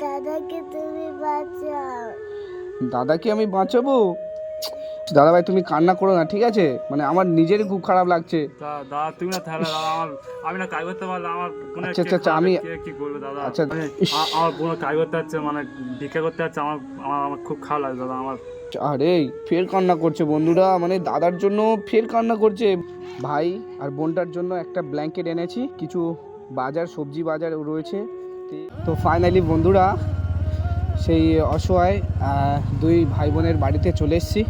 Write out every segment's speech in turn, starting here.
দাদাকে তুমি বাঁচাও। দাদাকে আমি বাঁচাবো? দাদা ভাই তুমি কান্না করো না ঠিক আছে? মানে আমার নিজেরই খুব খারাপ লাগছে। দাদা তুমি না তাহলে আমার আমি না কাজ করতে পারলে আমার বোনের আচ্ছা, আচ্ছা, আচ্ছা, আমি- কি করবে দাদা? আচ্ছা, মানে আমার বোন কাজ করতে যাচ্ছে মানে ভিক্ষা করতে যাচ্ছে আমার আমার আমার খুব খারাপ লাগে দাদা আমার আরে ফের কান্না করছে বন্ধুরা মানে দাদার জন্য ফের কান্না করছে। ভাই আর বোনটার জন্য একটা ব্ল্যাঙ্কেট এনেছি কিছু বাজার সবজি বাজার রয়েছে। তো ফাইনালি বন্ধুরা, সেই অসহায় দুই ভাই বোনের বাড়িতে চলে এসেছি।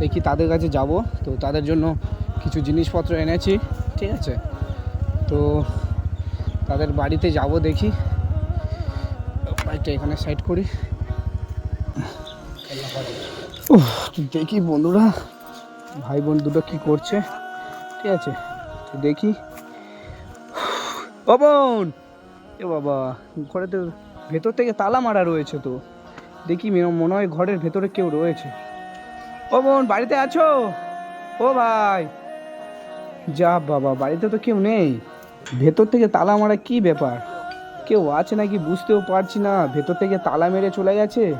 দেখি তাদের কাছে যাব। তো তাদের জন্য কিছু জিনিসপত্র এনেছি, ঠিক আছে? তো তাদের বাড়িতে যাব দেখি। বাইকটা এখানে সাইড করি। দেখি বন্ধুরা ভাই বোন দুটো কি করছে, ঠিক আছে? দেখি। বোন! এ বাবা, ঘরে তো ভেতর থেকে তালা মারা রয়েছে তো। দেখি মনে হয় ঘরের ভেতরে কেউ রয়েছে। ও বোন, বাড়িতে আছো? ও ভাই। যা বাবা, বাড়িতে তো কেউ নেই। ভেতর থেকে তালা মারা কি ব্যাপার? কেউ আছে নাকি বুঝতেও পারছি না। ভেতর থেকে তালা মেরে চলে গেছে।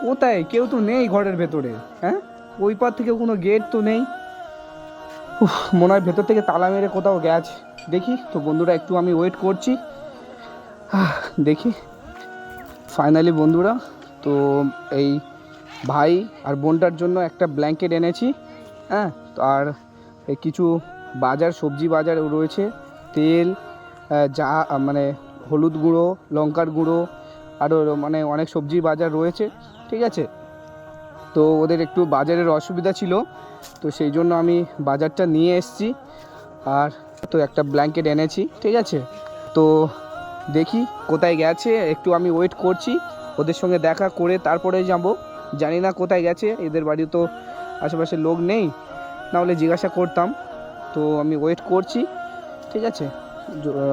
কোথায়? কেউ তো নেই ঘরের ভেতরে হ্যাঁ? ওই পার থেকে কোনো গেট তো নেই। মনে হয় ভেতর থেকে তালা মেরে কোথাও গেছে। দেখি তো বন্ধুরা, একটু আমি ওয়েট করছি। দেখি। ফাইনালি বন্ধুরা, তো এই ভাই আর বোনটার জন্য একটা ব্ল্যাঙ্কেট এনেছি হ্যাঁ আর কিছু বাজার, সবজি বাজার রয়েছে, তেল যা মানে হলুদ গুঁড়ো, লঙ্কার গুঁড়ো আরও মানে অনেক সবজি বাজার রয়েছে, ঠিক আছে? তো ওদের একটু বাজারের অসুবিধা ছিল, তো সেই জন্য আমি বাজারটা নিয়ে এসেছি, আর তো একটা ব্ল্যাঙ্কেট এনেছি, ঠিক আছে? তো দেখি কোথায় গেছে, একটু আমি ওয়েট করছি, ওদের সঙ্গে দেখা করে তারপরে যাব। জানি না কোথায় গেছে, এদের বাড়ি তো আশেপাশে লোক নেই, না হলে জিজ্ঞাসা করতাম। তো আমি ওয়েট করছি, ঠিক আছে?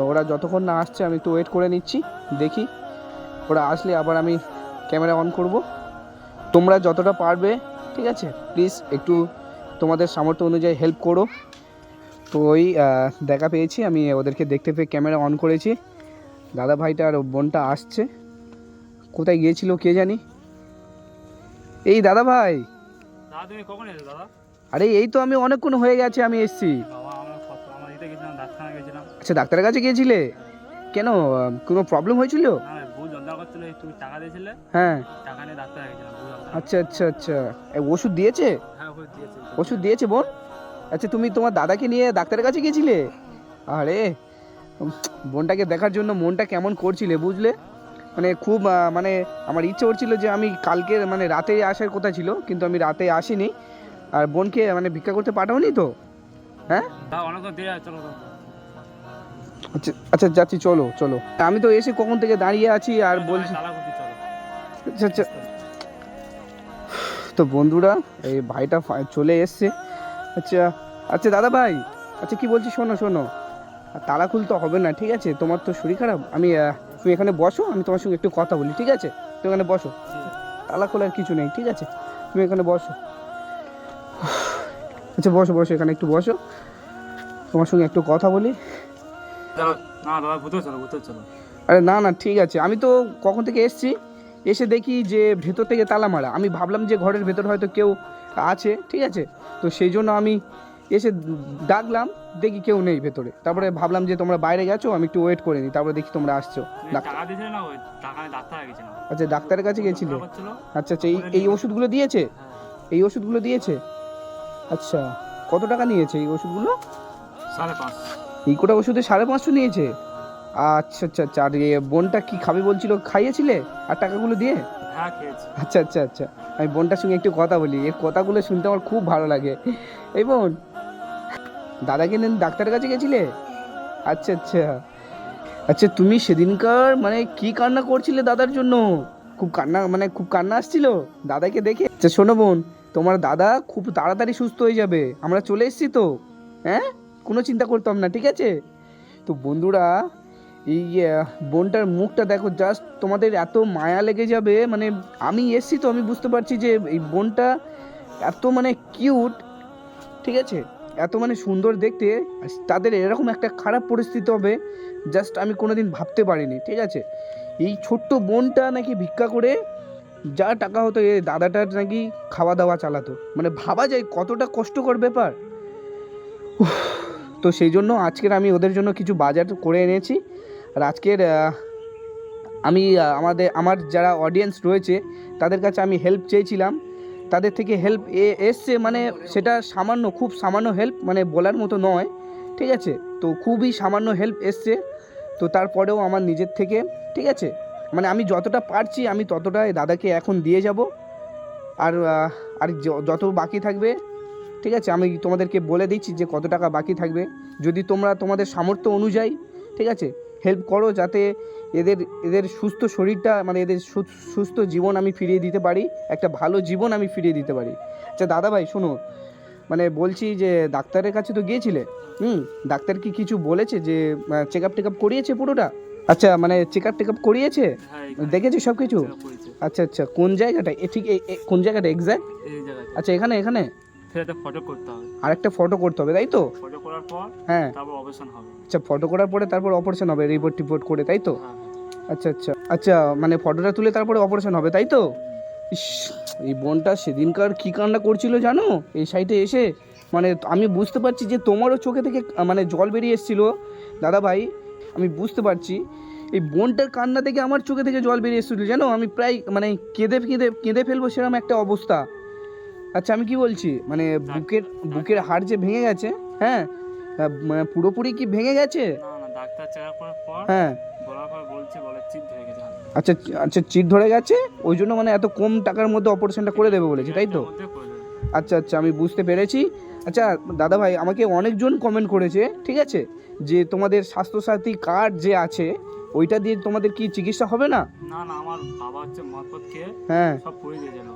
ওরা যতক্ষণ না আসছে আমি একটু ওয়েট করে নিচ্ছি, দেখি। ওরা আসলে আবার আমি ক্যামেরা অন করব। তোমরা যতটা পারবে, ঠিক আছে? প্লিজ একটু তোমাদের সামর্থ্য অনুযায়ী হেল্প করো। তো ওই দেখা পেয়েছি, আমি ওদেরকে দেখতে পেয়ে ক্যামেরা অন করেছি। দাদা ভাইটা আর বোনটা আসছে। কোথায় গিয়েছিল কে জানি? এই দাদা ভাই তুমি কখন এসে দাদা? আরে এই তো আমি অনেকক্ষণ হয়ে গেছে আমি এসছি। আচ্ছা ডাক্তারের কাছে গিয়েছিলে? কেন কোনো প্রবলেম হয়েছিল? হ্যাঁ। আচ্ছা আচ্ছা আচ্ছা। ওষুধ দিয়েছে? হ্যাঁ ওষুধ দিয়েছে বোন? আচ্ছা তুমি তোমার দাদাকে নিয়ে ডাক্তারের কাছে গিয়েছিলে? আরে বোনটাকে দেখার জন্য মনটা কেমন করছিলে বুঝলে? মানে খুব মানে আমার ইচ্ছে করছিল যে আমি কালকে মানে রাতে আসার কথা ছিল কিন্তু আমি রাতে আসিনি। আর বোনকে মানে ভিক্ষা করতে পাঠাওনি তো? হ্যাঁ। আচ্ছা আচ্ছা যাচ্ছি চলো চলো। আমি তো এসে কখন থেকে দাঁড়িয়ে আছি আর বলছি আচ্ছা আচ্ছা। তো বন্ধুরা এই ভাইটা চলে এসছে। আচ্ছা আচ্ছা দাদা ভাই আচ্ছা কি বলছি শোনো শোনো। তালা খুলতে হবে না ঠিক আছে? তোমার তো শরীর খারাপ। আমি তুমি এখানে বসো আমি তোমার সঙ্গে একটু কথা বলি ঠিক আছে? তুমি এখানে বসো। তালা খোলার কিছু নেই ঠিক আছে? তুমি এখানে বসো। আচ্ছা বসো বসো এখানে একটু বসো। তোমার সঙ্গে একটু কথা বলি। আরে না না ঠিক আছে। আমি তো কখন থেকে এসছি এসে দেখি যে ভেতর থেকে তালা মারা। আমি ভাবলাম যে ঘরের ভেতর হয়তো কেউ আছে ঠিক আছে? তো সেই জন্য আমি এসে ডাকলাম দেখি কেউ নেই ভেতরে। তারপরে ভাবলাম যে তোমরা বাইরে গেছো আমি একটু ওয়েট করে নিই তারপরে দেখি তোমরা আসছো। ডাক্তার টাকা দিয়েছিলে না ওই টাকা নিয়ে ডাক্তার গেছিলাম আচ্ছা ডাক্তারের কাছে গেছিলে? আচ্ছা আচ্ছা এই এই ওষুধগুলো দিয়েছে? হ্যাঁ। এই ওষুধগুলো দিয়েছে? আচ্ছা কত টাকা নিয়েছে এই ওষুধগুলো? সাড়ে পাঁচ। এই কোটা ওষুধে সাড়ে পাঁচশো নিয়েছে? আচ্ছা আচ্ছা আচ্ছা আর বোনটা কি খাবে বলছিল খাইয়েছিলে? আর টাকাগুলো দিয়ে? হ্যাঁ আচ্ছা আচ্ছা আচ্ছা আমি বোনটার সঙ্গে একটু কথা বলি এর কথাগুলো শুনতে আমার খুব ভালো লাগে। এই বোন দাদাকে নিয়ে ডাক্তারের কাছে গেছিলে? আচ্ছা আচ্ছা। আচ্ছা তুমি সেদিনকার মানে কি কান্না করছিলে দাদার জন্য? খুব কান্না মানে খুব কান্না আসছিল? দাদাকে দেখে আচ্ছা শোনো বোন, তোমার দাদা খুব তাড়াতাড়ি সুস্থ হয়ে যাবে। আমরা চলে এসেছি তো। হ্যাঁ? কোনো চিন্তা করতাম না, ঠিক আছে? তো বন্ধুরা, এই বোনটার মুখটা দেখো জাস্ট তোমাদের এত মায়া লেগে যাবে। মানে আমি এসছি তো, আমি বুঝতে পারছি যে এই বোনটা এত মানে কিউট ঠিক আছে? এত মানে সুন্দর দেখতে তাদের এরকম একটা খারাপ পরিস্থিতি হবে জাস্ট আমি কোনো দিন ভাবতে পারিনি, ঠিক আছে? এই ছোট্ট বোনটা নাকি ভিক্ষা করে যা টাকা হতো, এই দাদাটার নাকি খাওয়া দাওয়া চালাতো। মানে ভাবা যায় কতটা কষ্টকর ব্যাপার। তো সেই জন্য আজকের আমি ওদের জন্য কিছু বাজার করে এনেছি। আর আজকের আমি আমাদের, আমার যারা অডিয়েন্স রয়েছে, তাদের কাছে আমি হেল্প চেয়েছিলাম। তাদের থেকে হেল্প এসছে মানে সেটা সামান্য, খুব সামান্য হেল্প মানে বলার মতো নয়, ঠিক আছে? তো খুবই সামান্য হেল্প এসছে, তো তারপরেও আমার নিজের থেকে, ঠিক আছে? মানে আমি যতটা পারছি, আমি ততটা দাদাকে এখন দিয়ে যাব, আর আর যত বাকি থাকবে, ঠিক আছে? আমি তোমাদেরকে বলে দিচ্ছি যে কত টাকা বাকি থাকবে। যদি তোমরা তোমাদের সামর্থ্য অনুযায়ী, ঠিক আছে? হেল্প করো যাতে এদের এদের সুস্থ শরীরটা মানে এদের সুস্থ জীবন আমি ফিরিয়ে দিতে পারি একটা ভালো জীবন আমি ফিরিয়ে দিতে পারি। আচ্ছা দাদা ভাই শোনো মানে বলছি যে ডাক্তারের কাছে তো গিয়েছিলে? হুম ডাক্তার কি কিছু বলেছে যে চেক আপ টেক আপ করিয়েছে পুরোটা? আচ্ছা মানে চেক আপ টেক আপ করিয়েছে দেখেছ সব কিছু। আচ্ছা আচ্ছা কোন জায়গাটা? এ ঠিক কোন জায়গাটা এক্স্যাক্ট আচ্ছা এখানে এখানে। ফটো করতে হবে। আরেকটা ফটো করতে হবে তাই তো? ফটো করার পর হ্যাঁ। তারপর অপারেশন হবে। আচ্ছা ফটো করার পরে তারপর অপারেশন হবে রিপোর্ট টিপোর্ট করে তাই তো? হ্যাঁ। আচ্ছা আচ্ছা। আচ্ছা মানে ফটোটা তুলে তারপরে অপারেশন হবে তাই তো? ইস এই বোনটা সেদিনকার কী কান্না করছিল জানো? এই সাইডে এসে মানে আমি বুঝতে পারছি যে তোমারও চোখে থেকে মানে জল বেরিয়ে এসেছিল। দাদা ভাই আমি বুঝতে পারছি। এই বোনটার কান্না থেকে আমার চোখে থেকে জল বেরিয়ে এসেছিল জানো? আমি প্রায় মানে কেঁদে কেঁদে কেঁদে ফেলব সেরকম একটা অবস্থা। আচ্ছা আমি কি বলছি? মানে বুকের বুকের হাড় যে ভেঙে গেছে হ্যাঁ? মানে পুরোপুরি কি ভেঙে গেছে? হ্যাঁ। আচ্ছা আচ্ছা চিট ধরে গেছে? ওই জন্য মানে এত কম টাকার মধ্যে অপারেশনটা করে দেবে বলেছে তাই তো। আচ্ছা আচ্ছা আমি বুঝতে পেরেছি। আচ্ছা দাদা ভাই আমাকে অনেকজন কমেন্ট করেছে ঠিক আছে? যে তোমাদের স্বাস্থ্যসাথী কার্ড যে আছে ওইটা দিয়ে তোমাদের কি চিকিৎসা হবে না? না না আমার বাবা হচ্ছে মদপত খেয়ে হ্যাঁ। সব করে দিয়েছিল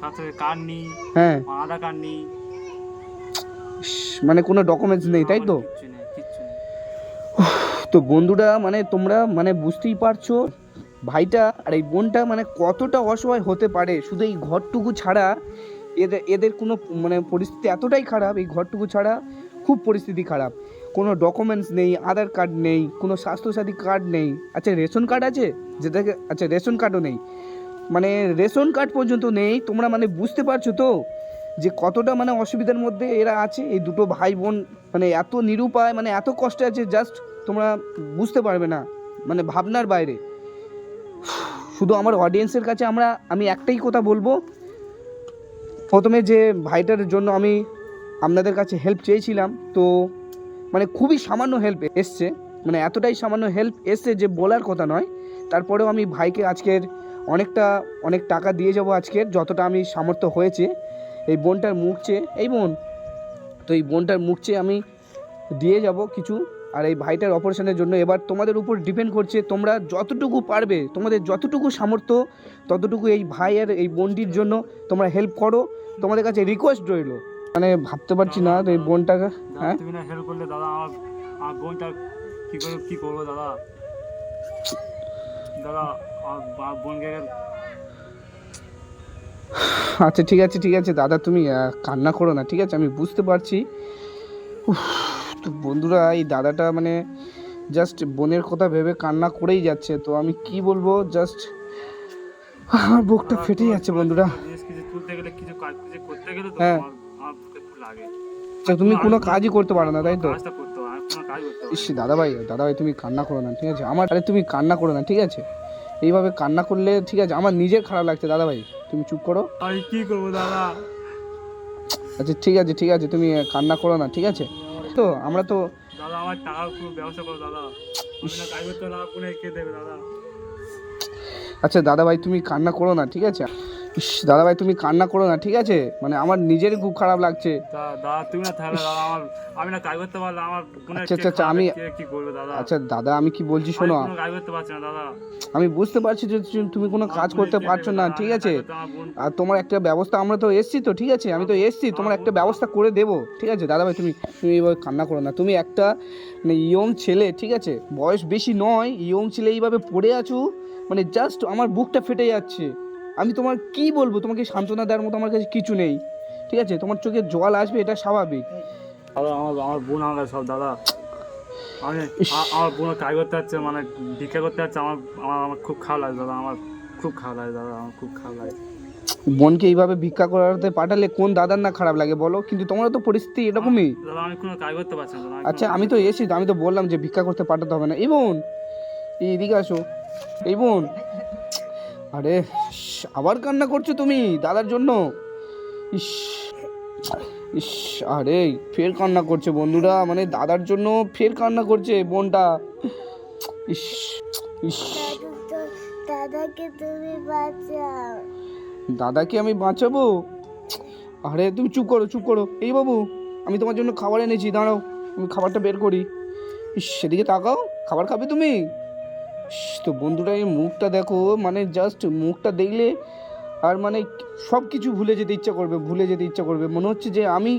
সাথে কার্ড নেই হ্যাঁ। আধার কার্ড নেই। মানে কোনো ডকুমেন্টস নেই তাই তো? তো বন্ধুরা মানে তোমরা মানে বুঝতেই পারছ, ভাইটা আর এই বোনটা মানে কতটা অসহায় হতে পারে। শুধু এই ঘরটুকু ছাড়া এদের এদের কোনো মানে পরিস্থিতি এতটাই খারাপ, এই ঘরটুকু ছাড়া খুব পরিস্থিতি খারাপ। কোনো ডকুমেন্টস নেই, আধার কার্ড নেই, কোনো স্বাস্থ্যসাথী কার্ড নেই। আচ্ছা রেশন কার্ড আছে? যেটাকে আচ্ছা রেশন কার্ডও নেই। মানে রেশন কার্ড পর্যন্ত নেই। তোমরা মানে বুঝতে পারছ তো যে কতটা মানে অসুবিধার মধ্যে এরা আছে। এই দুটো ভাই বোন মানে এত নিরুপায় মানে এত কষ্টে আছে জাস্ট তোমরা বুঝতে পারবে না মানে ভাবনার বাইরে। শুধু আমার অডিয়েন্সের কাছে আমরা, আমি একটাই কথা বলব। প্রথমে যে ভাইটার জন্য আমি আপনাদের কাছে হেল্প চেয়েছিলাম, তো মানে খুবই সামান্য হেল্প এসছে মানে এতটাই সামান্য হেল্প এসছে যে বলার কথা নয়। তারপরেও আমি ভাইকে আজকের অনেকটা, অনেক টাকা দিয়ে যাব আজকের, যতটা আমি সামর্থ্য হয়েছে। এই বোনটার মুখ চেয়ে, এই বোন, তো এই বোনটার মুখ চেয়ে আমি দিয়ে যাব কিছু আর এই ভাইটার অপারেশনের জন্য এবার তোমাদের উপর ডিপেন্ড করছে তোমরা যতটুকু পারবে তোমাদের যতটুকু সামর্থ্য ততটুকু এই ভাই আর এই বোনটির জন্য তোমরা হেল্প করো। তোমাদের কাছে রিকোয়েস্ট রইল। মানে ভাবতে পারছি না এই বোনটাকে হ্যাঁ? তুমি না হেল্প করলে দাদা আমার বোনটা কি করে কি করব দাদা? দাদা বোনকে আচ্ছা ঠিক আছে ঠিক আছে দাদা তুমি কান্না করো না ঠিক আছে? আমি বুঝতে পারছি। বন্ধুরা এই দাদাটা মানে জাস্ট বোনের কথা ভেবে কান্না করেই যাচ্ছে। তো আমি কি বলব জাস্ট আমার বুকটা ফেটে যাচ্ছে বন্ধুরা। হ্যাঁ। তুমি কোনো কাজই করতে পারো না তাই তো? ইস দাদা ভাই দাদা ভাই তুমি কান্না করো না ঠিক আছে? আমার আরে তুমি কান্না করো না ঠিক আছে? এইভাবে কান্না করলে ঠিক আছে? আমার নিজের খারাপ লাগছে দাদা ভাই তুমি চুপ করো। আমি কি করব দাদা? আচ্ছা ঠিক আছে ঠিক আছে তুমি কান্না করো না ঠিক আছে? তো আমরা তো দাদা আমার টাকা কোনো ব্যবসা করো দাদা। না কাজ করতে হলে কে দেবে দাদা? আচ্ছা দাদা ভাই তুমি কান্না করো না ঠিক আছে? ইস দাদা ভাই তুমি কান্না করো না ঠিক আছে? মানে আমার নিজেরই খুব খারাপ লাগছে। দাদা দাদা তুমি না তাহলে দাদা আমার আমি না কাজ করতে পারলে আমার কোনো আচ্ছা, আচ্ছা, আচ্ছা, আমি- কি করবে দাদা? আচ্ছা দাদা আমি কি বলছি শোনো? কোনো কাজ করতে পারছি না দাদা। আমি বুঝতে পারছি যে তুমি কোনো কাজ করতে পারছ না ঠিক আছে? আর তোমার একটা ব্যবস্থা আমরা তো এসছি তো ঠিক আছে? আমি তো এসছি তোমার একটা ব্যবস্থা করে দেবো ঠিক আছে? দাদা ভাই তুমি তুমি এইভাবে কান্না করো না। তুমি একটা মানে ইয়ং ছেলে ঠিক আছে? বয়স বেশি নয় ইয়ং ছেলে এইভাবে পড়ে আছো মানে জাস্ট আমার বুকটা ফেটে যাচ্ছে। আমি তোমার কি বলব? তোমাকে সান্ত্বনা দেওয়ার মতো আমার কাছে কিছু নেই। ঠিক আছে? তোমার চোখে জল আসবে এটা স্বাভাবিক। আমার আমার বোন আমার সব দাদা। আমি আমার বোন কাজ করতে যাচ্ছে মানে ভিক্ষা করতে যাচ্ছে আমার আমার আমার খুব খারাপ লাগে দাদা আমার খুব খারাপ লাগে দাদা আমার খুব খারাপ লাগে। বোনকে এইভাবে ভিক্ষা করাতে পাঠালে কোন দাদার না খারাপ লাগে বলো? কিন্তু তোমারও তো পরিস্থিতি এরকমই। দাদা আমি কোনো কাজ করতে পারছি না আচ্ছা আমি তো এসি তো, আমি তো বললাম যে ভিক্ষা করতে পাঠাতে হবে না। এই বোন এই এদিকে আসো। এই বোন আরে আবার কান্না করছ তুমি দাদার জন্য? ইস ইস আরে ফের কান্না করছে বন্ধুরা মানে দাদার জন্য ফের কান্না করছে বোনটা। ইস ইস। দাদাকে তুমি বাঁচাও। দাদাকে আমি বাঁচাবো? আরে তুমি চুপ করো চুপ করো। এই বাবু আমি তোমার জন্য খাবার এনেছি দাঁড়াও আমি খাবারটা বের করি। ইস সেদিকে তাকাও খাবার খাবে তুমি? তো বন্ধুরা এই মুখটা দেখো মানে জাস্ট মুখটা দেখলে আর মানে সব কিছু ভুলে যেতে ইচ্ছা করবে ভুলে যেতে ইচ্ছা করবে। মনে হচ্ছে যে আমি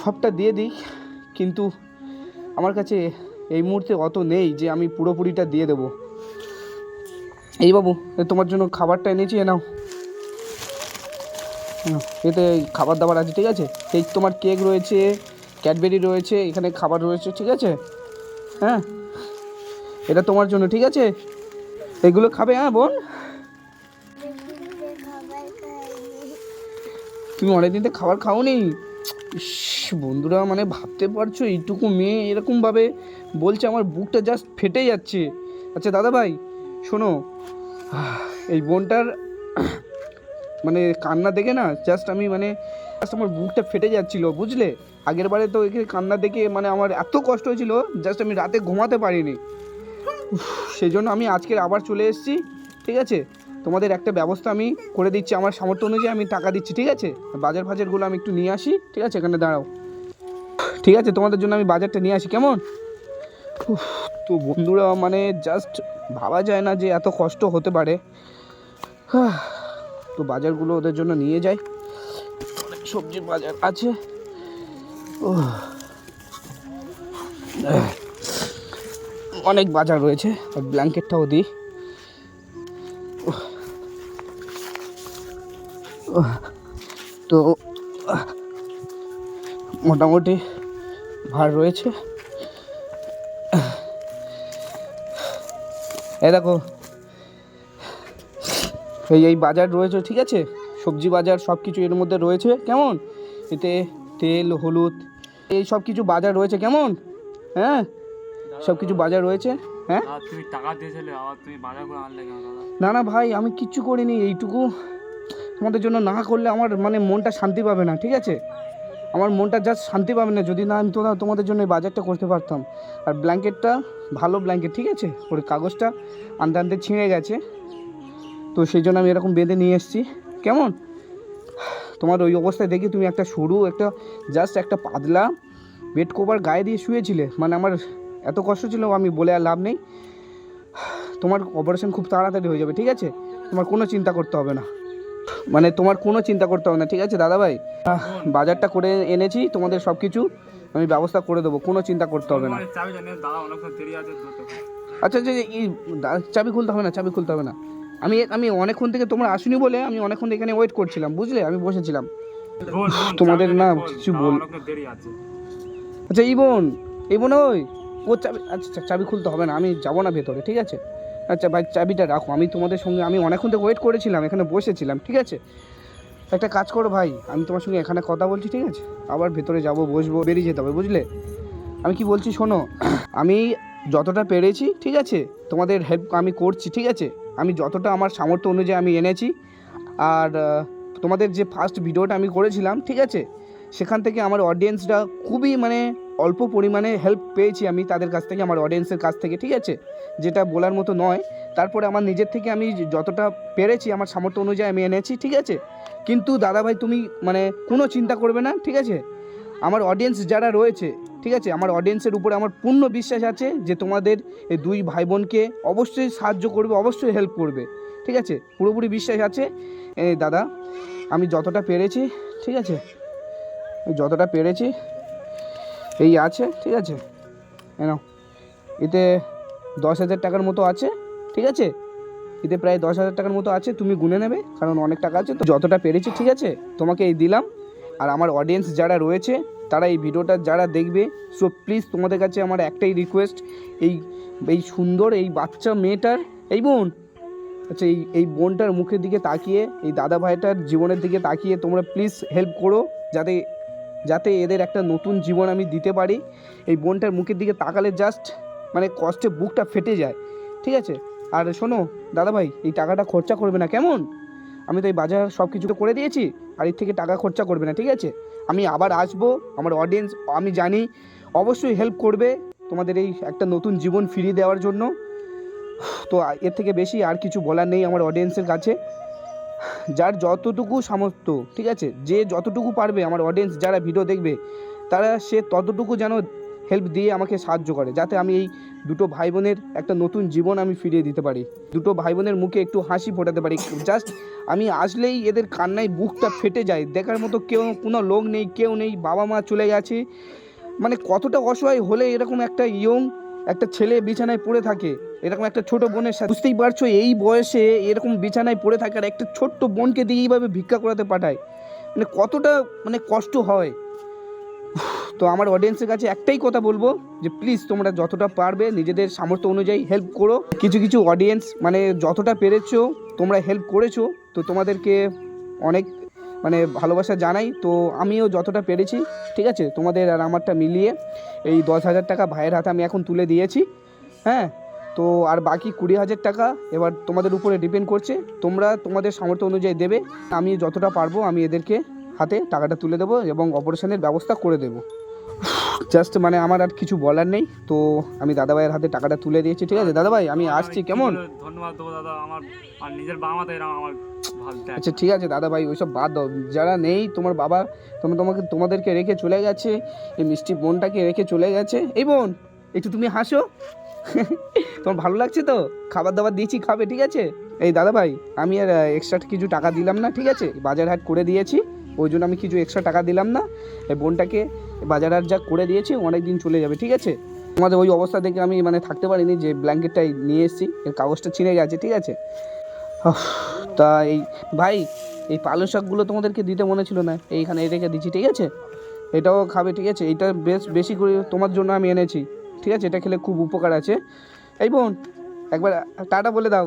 সবটা দিয়ে দিই কিন্তু আমার কাছে এই মুহূর্তে অত নেই যে আমি পুরোপুরিটা দিয়ে দেবো। এই বাবু তোমার জন্য খাবারটা এনেছি এ নাও, এতে খাবার দাবার আছে ঠিক আছে? এই তোমার কেক রয়েছে ক্যাডবেরি রয়েছে এখানে খাবার রয়েছে ঠিক আছে? হ্যাঁ? এটা তোমার জন্য, ঠিক আছে? এগুলো খাবে হ্যাঁ বোন? তুমি অনেকদিন থেকে খাবার খাওনি? ইস, বন্ধুরা মানে ভাবতে পারছ, এইটুকু মেয়ে এরকমভাবে বলছে, আমার বুকটা জাস্ট ফেটে যাচ্ছে। আচ্ছা দাদা ভাই শোনো, এই বোনটার মানে কান্না দেখে না জাস্ট আমি মানে জাস্ট আমার বুকটা ফেটে যাচ্ছিল, বুঝলে? আগের বারে তো এখানে কান্না দেখে মানে আমার এত কষ্ট হয়েছিল জাস্ট আমি রাতে ঘুমাতে পারিনি। সেই জন্য আমি আজকের আবার চলে এসেছি, ঠিক আছে? তোমাদের একটা ব্যবস্থা আমি করে দিচ্ছি, আমার সামর্থ্য অনুযায়ী আমি টাকা দিচ্ছি, ঠিক আছে? বাজার ফাজারগুলো আমি একটু নিয়ে আসি, ঠিক আছে? এখানে দাঁড়াও। ঠিক আছে, তোমাদের জন্য আমি বাজারটা নিয়ে আসি, কেমন? তো বন্ধুরা মানে জাস্ট ভাবা যায় না যে এত কষ্ট হতে পারে। তো বাজারগুলো ওদের জন্য নিয়ে যাই। সবজির বাজার আছে। উহ। অনেক বাজার রয়েছে ব্ল্যাঙ্কেটটাও দিই। তো, মোটামুটি ভার রয়েছে। এ দেখো, এই এই বাজার রয়েছে, ঠিক আছে? সবজি বাজার সব কিছু এর মধ্যে রয়েছে, কেমন? এতে তেল, হলুদ, এই সব কিছু বাজার রয়েছে, কেমন? হ্যাঁ? সব কিছু বাজার রয়েছে? হ্যাঁ? তুমি টাকা দিয়েছিলে আবার তুমি বাজার করে আনলে কেন না না ভাই আমি কিচ্ছু করিনি এইটুকু। তোমাদের জন্য না করলে আমার মানে মনটা শান্তি পাবে না ঠিক আছে? আমার মনটা জাস্ট শান্তি পাবে না যদি না আমি তোমরা তোমাদের জন্য এই বাজারটা করতে পারতাম। আর ব্ল্যাঙ্কেটটা ভালো ব্ল্যাঙ্কেট ঠিক আছে? ওর কাগজটা আনতে আনতে ছিঁড়ে গেছে। তো সেই জন্য আমি এরকম বেঁধে নিয়ে এসেছি। কেমন? তোমার ওই অবস্থায় দেখি তুমি একটা সরু একটা জাস্ট একটা পাতলা বেড কভার গায়ে দিয়ে শুয়েছিলে। মানে আমার এত কষ্ট ছিল আমি বলে আর লাভ নেই। তোমার অপারেশন খুব তাড়াতাড়ি হয়ে যাবে ঠিক আছে? তোমার কোনো চিন্তা করতে হবে না। মানে তোমার কোনো চিন্তা করতে হবে না ঠিক আছে দাদা ভাই বাজারটা করে এনেছি তোমাদের সব কিছু আমি ব্যবস্থা করে দেবো কোনো চিন্তা করতে হবে না। আচ্ছা আচ্ছা এই চাবি খুলতে হবে না চাবি খুলতে হবে না। আমি আমি অনেকক্ষণ থেকে তোমরা আসুনি বলে আমি অনেকক্ষণ এখানে ওয়েট করছিলাম বুঝলে? আমি বসেছিলাম। তোমাদের না কিছু বল- আচ্ছা এই বোন এই বোন ওই। ও চাবি আচ্ছা আচ্ছা, চাবি খুলতে হবে না আমি যাব না ভেতরে ঠিক আছে? আচ্ছা ভাই চাবিটা রাখো আমি তোমাদের সঙ্গে আমি অনেকক্ষণ থেকে ওয়েট করেছিলাম এখানে বসেছিলাম ঠিক আছে? একটা কাজ করো ভাই আমি তোমার সঙ্গে এখানে কথা বলছি ঠিক আছে? আবার ভেতরে যাব বসবো বেরিয়ে যেতে হবে বুঝলে? আমি কি বলছি শোনো আমি যতটা পেরেছি ঠিক আছে? তোমাদের হেল্প আমি করছি ঠিক আছে? আমি যতটা আমার সামর্থ্য অনুযায়ী আমি এনেছি আর তোমাদের যে ফার্স্ট ভিডিওটা আমি করেছিলাম ঠিক আছে? সেখান থেকে আমার অডিয়েন্সরা খুবই মানে অল্প পরিমাণে হেল্প পেয়েছি আমি তাদের কাছ থেকে, আমার অডিয়েন্সের কাছ থেকে, ঠিক আছে? যেটা বলার মতো নয়। তারপরে আমার নিজের থেকে আমি যতটা পেরেছি, আমার সামর্থ্য অনুযায়ী আমি এনেছি, ঠিক আছে? কিন্তু দাদাভাই, তুমি মানে কোনো চিন্তা করবে না, ঠিক আছে? আমার অডিয়েন্স যারা রয়েছে, ঠিক আছে? আমার অডিয়েন্সের উপরে আমার পূর্ণ বিশ্বাস আছে যে তোমাদের এই দুই ভাই বোনকে অবশ্যই সাহায্য করবে, অবশ্যই হেল্প করবে, ঠিক আছে? পুরোপুরি বিশ্বাস আছে। দাদা, আমি যতটা পেরেছি, ঠিক আছে? যতটা পেরেছি, এই আছে, ঠিক আছে? এ নাও। এতে দশ হাজার টাকার মতো আছে, ঠিক আছে? এতে প্রায় দশ হাজার টাকার মতো আছে, তুমি গুনে নেবে, কারণ অনেক টাকা আছে, তো যতটা পেরেছি, ঠিক আছে? তোমাকে এই দিলাম। আর আমার অডিয়েন্স যারা রয়েছে, তারা এই ভিডিওটা যারা দেখবে সো প্লিজ তোমাদের কাছে আমার একটাই রিকোয়েস্ট এই এই সুন্দর এই বাচ্চা মেয়েটার, এই বোন আচ্ছা এই এই বোনটার মুখের দিকে তাকিয়ে, এই দাদা ভাইটার জীবনের দিকে তাকিয়ে তোমরা প্লিজ হেল্প করো, যাতে যাতে এদের একটা নতুন জীবন আমি দিতে পারি। এই বোনটার মুখের দিকে তাকালে জাস্ট মানে কষ্টে বুকটা ফেটে যায়। ঠিক আছে? আর শোনো দাদা ভাই এই টাকাটা খরচা করবে না, কেমন? আমি তো এই বাজার সব কিছু তো করে দিয়েছি, আর এর থেকে টাকা খরচা করবে না, ঠিক আছে? আমি আবার আসব, আমার অডিয়েন্স আমি জানি, অবশ্যই হেল্প করবে তোমাদের এই একটা নতুন জীবন ফিরিয়ে দেওয়ার জন্য। তো এর থেকে বেশি আর কিছু বলার নেই আমার অডিয়েন্সের কাছে। যার যতটুকু সামর্থ্য, ঠিক আছে? যে যতটুকু পারবে আমার অডিয়েন্স যারা ভিডিও দেখবে, তারা সে ততটুকু যেন হেল্প দিয়ে আমাকে সাহায্য করে, যাতে আমি এই দুটো ভাই বোনের একটা নতুন জীবন আমি ফিরিয়ে দিতে পারি। দুটো ভাই বোনের মুখে একটু হাসি ফোটাতে পারি। জাস্ট আমি আসলেই এদের কান্নায় বুকটা ফেটে যায়। দেখার মতো কেউ, কোনো লোক নেই, কেউ নেই, বাবা মা চলে গেছে। মানে কতটা অসহায় হলে এরকম একটা ইয়ং একটা ছেলে বিছানায় পড়ে থাকে। এরকম একটা ছোট বোনের সাথে বুঝতেই পারছ, এই বয়সে এরকম বিছানায় পড়ে থাকে আর একটা ছোট্ট বোনকে দিয়ে এইভাবে ভিক্ষা করাতে পাঠায়। মানে কতটা মানে কষ্ট হয়। তো আমার অডিয়েন্সের কাছে একটাই কথা বলব, যে প্লিজ তোমরা যতটা পারবে নিজেদের সামর্থ্য অনুযায়ী হেল্প করো। কিছু কিছু অডিয়েন্স মানে যতটা পেরেছ তোমরা হেল্প করেছ, তো তোমাদেরকে অনেক মানে ভালোবাসা জানাই। তো আমিও যতটা পেরেছি, ঠিক আছে? তোমাদের আর আমারটা মিলিয়ে এই দশ হাজার টাকা ভাইয়ের হাতে আমি এখন তুলে দিয়েছি। হ্যাঁ? তো আর বাকি কুড়ি হাজার টাকা এবার তোমাদের উপরে ডিপেন্ড করছে। তোমরা তোমাদের সামর্থ্য অনুযায়ী দেবে। আমি যতটা পারব আমি এদেরকে হাতে টাকাটা তুলে দেবো এবং অপারেশনের ব্যবস্থা করে দেবো। জাস্ট মানে আমার আর কিছু বলার নেই। তো আমি দাদাভাইয়ের হাতে টাকাটা তুলে দিয়েছি ঠিক আছে? দাদাভাই আমি আসছি কেমন? ধন্যবাদ দেবো দাদা আমার আর নিজের বাবা আমার আচ্ছা ঠিক আছে দাদা ভাই ওইসব বাদ দাও। যারা নেই তোমার বাবা তোমার তোমাকে তোমাদেরকে রেখে চলে গেছে এই মিষ্টি বোনটাকে রেখে চলে গেছে। এই বোন একটু তুমি হাসো। তোমার ভালো লাগছে তো? খাবার দাবার দিয়েছি, খাবে, ঠিক আছে? এই দাদা ভাই আমি আর এক্সট্রা কিছু টাকা দিলাম না, ঠিক আছে? বাজার হাট করে দিয়েছি, ওই জন্য আমি কিছু এক্সট্রা টাকা দিলাম না। এই বোনটাকে বাজার হাট যা করে দিয়েছি অনেক দিন চলে যাবে, ঠিক আছে? তোমাদের ওই অবস্থা দেখে আমি মানে থাকতে পারিনি যে ব্ল্যাঙ্কেটটাই নিয়ে এসেছি, এর কাগজটা ছিঁড়ে গেছে, ঠিক আছে? তা এই, ভাই, এই পালং শাকগুলো তোমাদেরকে দিতে মনে ছিল না, এইখানে রেখে দিচ্ছি, ঠিক আছে? এটাও খাবে, ঠিক আছে? এটা বেশ, বেশি করে তোমার জন্য আমি এনেছি। ঠিক আছে? এটা খেলে খুব উপকার আছে। এই বোন একবার টাটা বলে দাও।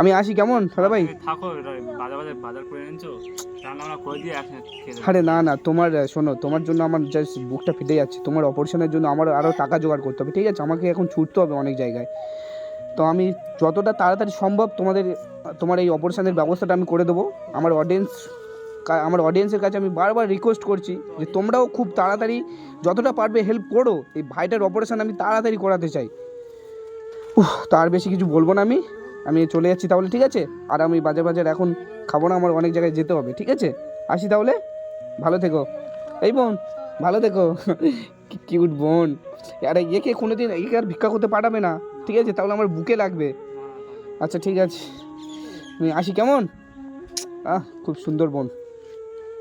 আমি আসি কেমন দাদা ভাই? থাকো বাজার বাজার বাজার করে এনেছো? রান্না করে দিয়ে একসাথে খেয়ে দেবো। আরে না না তোমার শোনো তোমার জন্য আমার জাস্ট বুকটা ফেটে যাচ্ছে। তোমার অপারেশনের জন্য আমার আরও টাকা জোগাড় করতে হবে ঠিক আছে? আমাকে এখন ছুটতে হবে অনেক জায়গায়। তো আমি যতটা তাড়াতাড়ি সম্ভব তোমাদের তোমার এই অপারেশনের ব্যবস্থাটা আমি করে দেবো। আমার অডিয়েন্স আমার অডিয়েন্সের কাছে আমি বারবার রিকোয়েস্ট করছি যে তোমরাও খুব তাড়াতাড়ি যতটা পারবে হেল্প করো। এই ভাইটার অপারেশন আমি তাড়াতাড়ি করাতে চাই। তার বেশি কিছু বলব না আমি। আমি চলে যাচ্ছি তাহলে, ঠিক আছে? আর আমি বাজার বাজার এখন খাব না, আমার অনেক জায়গায় যেতে হবে, ঠিক আছে? আসি তাহলে? ভালো থেকো। এই বোন, ভালো থেকো। কিউট বোন। আরে, একে কোনোদিন একে আর ভিক্ষা করতে পাঠাবে না, ঠিক আছে? তাহলে আমার বুকে লাগবে। আচ্ছা ঠিক আছে। আমি আসি, কেমন? আহ, খুব সুন্দর বোন।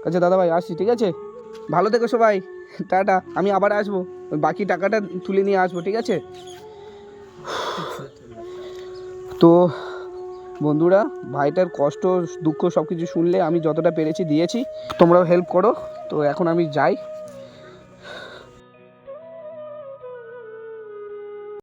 আচ্ছা দাদা ভাই আসছি, ঠিক আছে? ভালো থেকো সবাই, টাটা, আমি আবার আসব। বাকি টাকাটা তুলে নিয়ে আসব, ঠিক আছে? তো বন্ধুরা, ভাইটার কষ্ট, দুঃখ সব কিছু শুনলে আমি যতটা পেরেছি দিয়েছি, তোমরাও হেল্প করো। তো এখন আমি যাই।